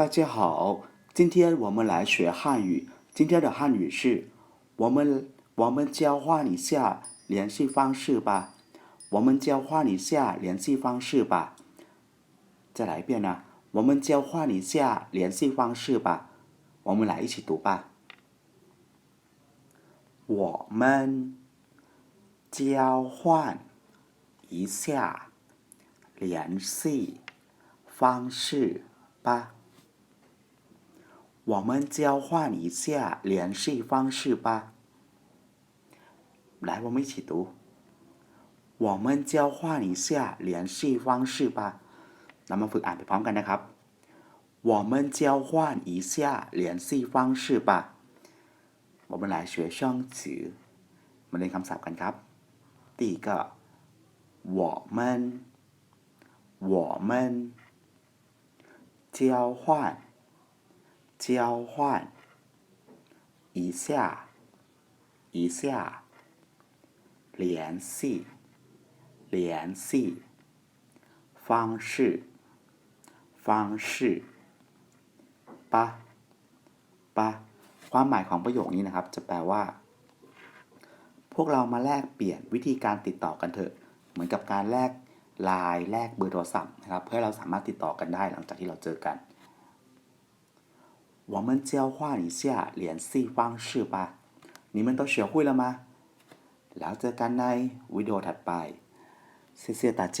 大家好，今天我们来学汉语。今天的汉语是，我们我们交换一下联系方式吧。我们交换一下联系方式吧。再来一遍呢，我们交换一下联系方式吧。我们来一起读吧。我们交换一下联系方式吧。我们交换一下联系方式吧。来，我们一起读。我们交换一下联系方式吧。เรามาฝึกอ่านไปพร้อมกันนะครับ 我们交换一下联系方式吧。我们来学生词มาเรียนคำศัพท์กันครับ第一个我们我们交换 交换一下一下联系联系方式方式ปะปะความหมายของประโยคนี้นะครับ จะแปลว่า พวกเรามาแลกเปลี่ยนวิธีการติดต่อกันเถอะ เหมือนกับการแลกไลน์แลกเบอร์โทรศัพท์นะครับ เพื่อให้เราสามารถติดต่อกันได้หลังจากที่เราเจอกัน 我们交换一下联系方式吧你们都学会了吗แล้วเจอกันในวิดีโอถัดไป谢谢大家